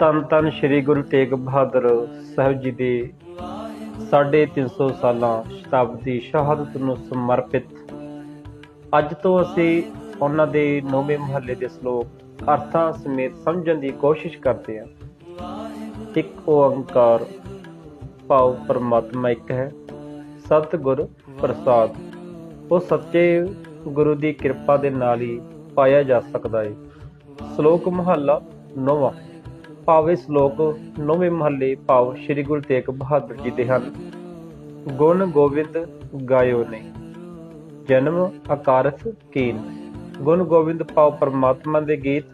ਧੰਨ ਧੰਨ ਸ੍ਰੀ ਗੁਰੂ ਤੇਗ ਬਹਾਦਰ ਸਾਹਿਬ ਜੀ ਦੇ 350 ਸਾਲਾਂ ਸ਼ਤਾਬਦੀ ਸ਼ਹਾਦਤ ਨੂੰ ਸਮਰਪਿਤ। ਅੱਜ ਤੋਂ ਅਸੀਂ ਉਹਨਾਂ ਦੇ ਨੌਵੇਂ ਮਹੱਲੇ ਦੇ ਸ਼ਲੋਕ ਅਰਥਾਂ ਸਮੇਤ ਸਮਝਣ ਦੀ ਕੋਸ਼ਿਸ਼ ਕਰਦੇ ਹਾਂ। ਇੱਕ ਓੰਕਾਰ ਭਾਵ ਪਰਮਾਤਮਾ ਇੱਕ ਹੈ, ਸਤਿਗੁਰ ਪ੍ਰਸਾਦ। ਉਹ ਸੱਚੇ ਗੁਰੂ ਦੀ ਕਿਰਪਾ ਦੇ ਨਾਲ ਹੀ ਪਾਇਆ ਜਾ ਸਕਦਾ ਹੈ। ਸ਼ਲੋਕ ਮਹੱਲਾ ਨੌਵਾਂ। ਭਾਵੇਂ ਸ਼ਲੋਕ, ਨੌਵੇਂ ਮਹੱਲੇ ਭਾਵ ਸ੍ਰੀ ਗੁਰੂ ਤੇਗ ਬਹਾਦਰ ਜੀ ਦੇ ਹਨ। ਗੁਣ ਗੋਬਿੰਦ ਗਾਇਓ ਨੇ। ਜਨਮ ਆਕਾਰਥ ਕੀਨ। ਗੁਣ ਗੋਬਿੰਦ ਭਾਵ ਪਰਮਾਤਮਾ ਦੇ ਗੀਤ।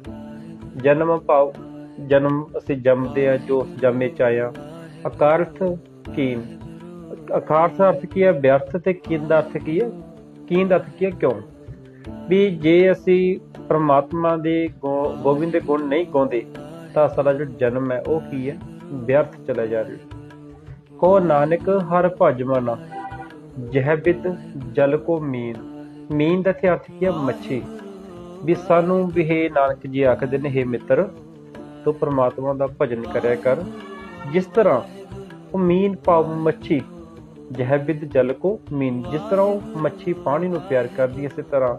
ਜਨਮ ਭਾਵ ਜਨਮ ਅਸੀਂ ਜੰਮਦੇ ਆ ਜੋ ਉਸ ਜੰਮੇ ਚ ਆਇਆ। ਆਕਾਰਥ ਕੀਨ। ਆਕਾਰਥ ਅਰਥ ਕੀ ਹੈ? ਵਿਅਰਥ ਤੇ ਕੀਨ ਦਾ ਅਰਥ ਕੀ ਹੈ? ਕੀਨ ਦਾ ਅਰਥ ਕੀ ਹੈ? ਕਿਉਂ? ਵੀ ਜੇ ਅਸੀਂ ਪਰਮਾਤਮਾ ਦੇ ਗੋਬਿੰਦ ਦੇ ਗੁਣ ਨਹੀਂ ਗਾਉਂਦੇ ਤਾਂ ਸਾਡਾ ਜਿਹੜਾ ਜਨਮ ਹੈ ਉਹ ਕੀ ਹੈ? ਵਿਅਰਥ ਚਲਾ ਜਾ ਰਿਹਾ। ਕੋ ਨਾਨਕ ਹਰ ਭਜ ਮਨਾ ਜਹ ਜਲ ਕੋ ਮੀਨ। ਮੀਨ ਦਾ ਇੱਥੇ ਅਰਥ ਕੀ ਹੈ? ਮੱਛੀ। ਵੀ ਸਾਨੂੰ ਵੀ ਇਹ ਨਾਨਕ ਜੀ ਆਖਦੇ ਨੇ हे ਮਿੱਤਰ ਤੂੰ ਪ੍ਰਮਾਤਮਾ ਦਾ ਭਜਨ ਕਰਿਆ ਕਰ। ਜਿਸ ਤਰ੍ਹਾਂ ਉਹ ਮੀਨ ਭਾਵ ਮੱਛੀ ਜਹ ਜਲ ਕੋ ਮੀਨ। ਜਿਸ ਤਰ੍ਹਾਂ ਉਹ ਮੱਛੀ ਪਾਣੀ ਨੂੰ ਪਿਆਰ ਕਰਦੀ ਹੈ, ਇਸੇ ਤਰ੍ਹਾਂ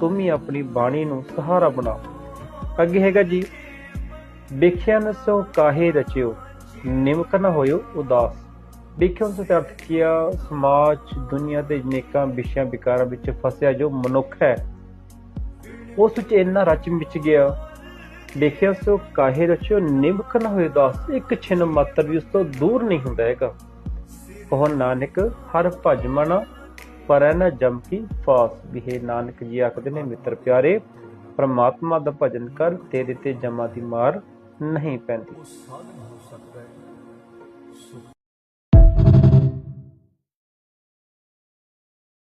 ਤੂੰ ਵੀ ਆਪਣੀ ਬਾਣੀ ਨੂੰ ਸਹਾਰਾ ਬਣਾ। ਅੱਗੇ ਹੈਗਾ ਜੀ ਵੇਖਿਆ ਨ ਸੋ ਕਾਹੇ ਰਚਿਓ, ਨਿਮਕ ਨ ਹੋਇਓ ਉਦਾਸ। ਵੇਖਿਓ ਤੋਂ ਅਰਥ ਕੀਆ ਸਮਾਜ, ਦੁਨੀਆ ਦੇ ਨੇਕਾਂ ਵਿਸ਼ਿਆਂ ਵਿਕਾਰਾਂ ਵਿੱਚ ਫਸਿਆ ਜੋ ਮਨੁੱਖ ਹੈ, ਉਸ ਵਿੱਚ ਇੰਨਾ ਰਚ ਮਿਚ ਗਿਆ। ਦੇਖਿਆ ਸੋ ਕਾਹੇ ਰਚਿਓ, ਨਿਮਕ ਨ ਹੋਇਓ ਉਦਾਸ। ਇੱਕ ਛਿਨ ਮਾਤਰ ਵੀ ਉਸ ਤੋਂ ਦੂਰ ਨਹੀਂ ਹੁੰਦਾ ਹੈਗਾ। ਉਹ ਨਾਨਕ, ਹਰ ਭਜ ਮਨਾ, ਪਰ ਨਾ ਜਮ ਕੀ ਫਾਸ। ਵੀ ਹੈ ਨਾਨਕ ਜੀ ਆਖਦੇ ਨੇ, ਮਿੱਤਰ ਪਿਆਰੇ, ਪਰਮਾਤਮਾ ਦਾ ਭਜਨ ਕਰ, ਤੇਰੇ ਤੇ ਜਮਾ ਦੀ ਮਾਰ। ਨਹੀਂ ਪੈਂਦੀ।